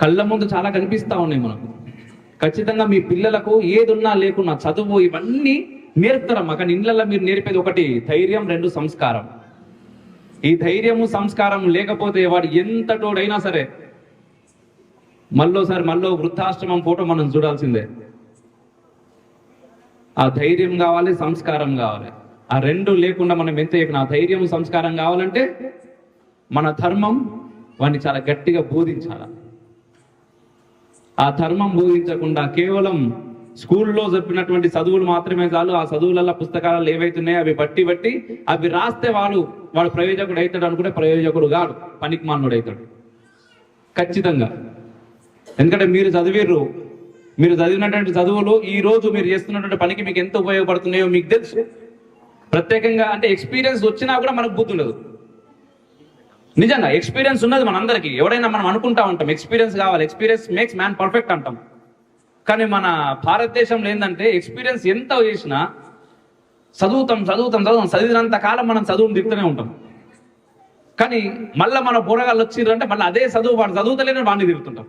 కళ్ళ ముందు చాలా కనిపిస్తా ఉన్నాయి మనకు. ఖచ్చితంగా మీ పిల్లలకు ఏదున్నా లేకున్నా చదువు ఇవన్నీ నేర్పుతారమ్మా. కానీ ఇళ్ళల్లో మీరు నేర్పేది ఒకటి ధైర్యం రెండు సంస్కారం. ఈ ధైర్యము సంస్కారం లేకపోతే వాడు ఎంత ఎంతటోడైనా సరే మళ్ళోసారి మళ్ళీ వృద్ధాశ్రమం ఫోటో మనం చూడాల్సిందే. ఆ ధైర్యం కావాలి సంస్కారం కావాలి. ఆ రెండు లేకుండా మనం ఎంత ఎక్కిన ఆ ధైర్యం సంస్కారం కావాలంటే మన ధర్మం వాడిని చాలా గట్టిగా బోధించాలి. ఆ ధర్మం బోధించకుండా కేవలం స్కూల్లో చెప్పినటువంటి చదువులు మాత్రమే చాలు ఆ చదువులలో పుస్తకాలు ఏవైతున్నాయో అవి బట్టి బట్టి అవి రాస్తే వాడు వాడు ప్రయోజకుడు అవుతాడు అనుకుంటే ప్రయోజకుడు కాడు పనికి మానుడు అవుతాడు ఖచ్చితంగా. ఎందుకంటే మీరు చదివిర్రు. మీరు చదివినటువంటి చదువులు ఈ రోజు మీరు చేస్తున్నటువంటి పనికి మీకు ఎంత ఉపయోగపడుతున్నాయో మీకు తెలుసు. ప్రత్యేకంగా అంటే ఎక్స్పీరియన్స్ వచ్చినా కూడా మనకు బుద్ధి ఉండదు. నిజంగా ఎక్స్పీరియన్స్ ఉన్నది మనందరికీ. ఎవడైనా మనం అనుకుంటా ఉంటాం ఎక్స్పీరియన్స్ కావాలి ఎక్స్పీరియన్స్ మేక్స్ మ్యాన్ పర్ఫెక్ట్ అంటాం. కానీ మన భారతదేశంలో ఏంటంటే ఎక్స్పీరియన్స్ ఎంత చేసినా చదువుతాం చదువుతాం చదువుతాం. చదివినంత కాలం మనం చదువుని తిరుగుతూనే ఉంటాం. కానీ మళ్ళీ మన బోరగాళ్ళు అంటే మళ్ళీ అదే చదువు వాడు చదువుతలేని వాడిని తిరుగుతుంటాం